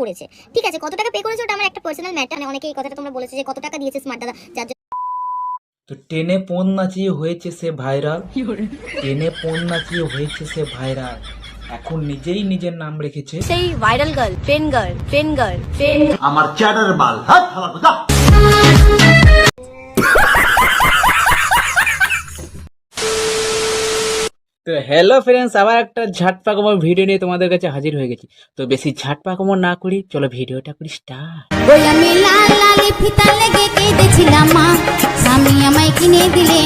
করেছে। ঠিক আছে কত টাকা পে করেছে ওটা আমার একটা পার্সোনাল ম্যাটার মানে অনেকে এই কথাটা তোমরা বলেছে যে কত টাকা দিয়েছে স্মার্ট দাদা যার জন্য তো টেনে পোন নাচিয়ে হয়েছে সে ভাইরাল টেনে পোন নাচিয়ে হয়েছে সে ভাইরাল এখন নিজেই নিজের নাম রেখেছে। সেই viral girl pen girl pen girl pen আমার চ্যাটার বাল। হাত। হ্যালো ফ্রেন্ডস আবার একটা ঝাটপা কমর ভিডিও নিয়ে তোমাদের কাছে হাজির হয়ে গেছি। তো বেশি ঝাটপা কমর না করি চলো ভিডিওটা করি স্টার্ট কিনে দিলে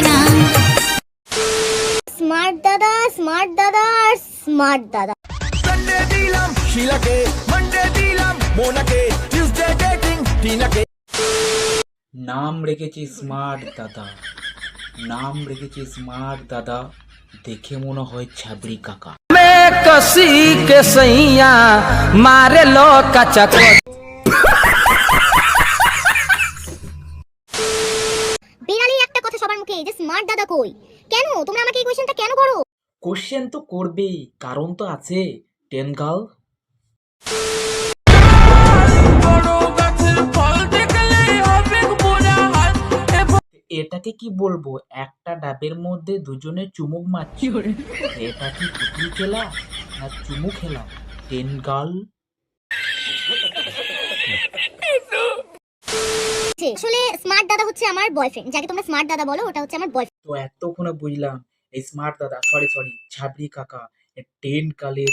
স্মার্ট দাদা স্মার্ট দাদা স্মার্ট নাম রেখেছি স্মার্ট দাদা। নাম রেখেছি স্মার্ট দাদা। দেখে মনে হয় ছাবড়ি কাকা। কসি কে সইয়া মারে লো কাঁচা বিড়ালির একটা কথা সবার মুখে যে স্মার্ট দাদা কই? কেন? তুমি আমাকে এই কোশ্চেনটা কেন করো? কোশ্চেন তো করবে কারণ তো আছে। Ten girl? এটাকে কি বলব? একটা ডাবের মধ্যে দুজনে চুমুক মারছি। এটা কি পুতুল খেলা? না চুমু খেলা? Ten girl? আসলে স্মার্ট দাদা হচ্ছে আমার বয়ফ্রেন্ড যাকে তোমরা স্মার্ট দাদা বলো ওটা হচ্ছে আমার বয়ফ্রেন্ড তো এতক্ষণে বুঝলাম এই স্মার্ট দাদা সরি সরি ছাবড়ি কাকা টেন কালের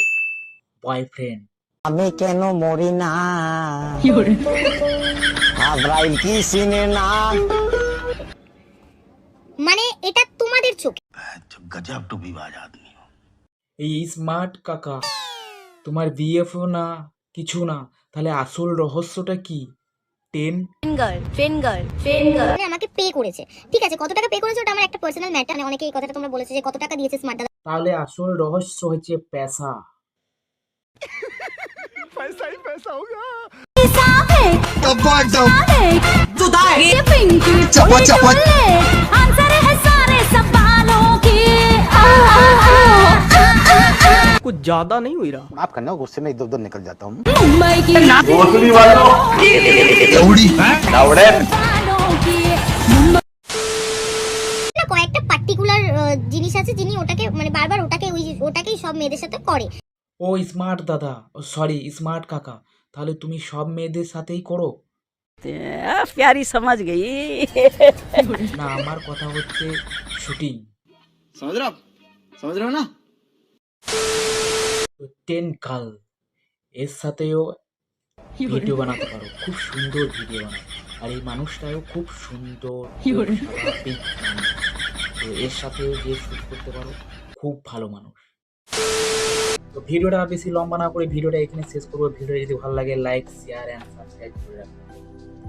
বয়ফ্রেন্ড আমি কেন মরি না? আব্রাইল কি সিনে না মানে এটা তোমাদের চোখ গজব টুপিবাজ আদমি এই স্মার্ট কাকা তোমার বিএফও না কিছু না তাহলে আসল রহস্যটা কি? Ten friend girl friend girl আমাকে পে করেছে। ঠিক আছে কত টাকা পে করেছে ওটা আমার একটা পার্সোনাল ম্যাটার মানে অনেকে এই কথাটা তোমরা বলেছে যে কত টাকা দিয়েছে স্মার্ট দাদা। তাহলে আসল রহস্য হচ্ছে পেশা। পয়সাই পেশা হোগা The bugs ज्यादा नहीं हुई रहा माफ करना गुस्से में इधर उधर निकल जाता हूँ मुंबई की भोसड़ी वालों सवालों की না কয়েকটা পার্টিকুলার জিনিস আছে যিনি ওটাকে মানে বারবার ওটাকে ওই ওটাকেই সব মেয়েদের সাথে করে ও স্মার্ট দাদা সরি স্মার্ট কাকা তাহলে তুমি সব মেয়েদের সাথেই করো प्यारी समझ गई না আমার কথা হচ্ছে শুটিং समझ रहे हो आप? समझ रहे हो ना টেন কাল। এর সাথেও ভিডিও বানাতে পারো। খুব সুন্দর ভিডিও বানায় আর এই মানুষটাও খুব সুন্দর। স্বাভাবিক। তো এর সাথেও যে শুট করতে পারো খুব ভালো মানুষ। তো ভিডিওটা বেশি লম্বা না করে ভিডিওটা এখানে শেষ করব। ভিডিও যদি ভালো লাগে লাইক শেয়ার অ্যান্ড সাবস্ক্রাইব করে রাখো।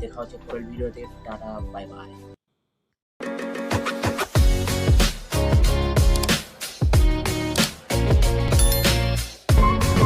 দেখা হচ্ছে পরের ভিডিওতে। Tata bye bye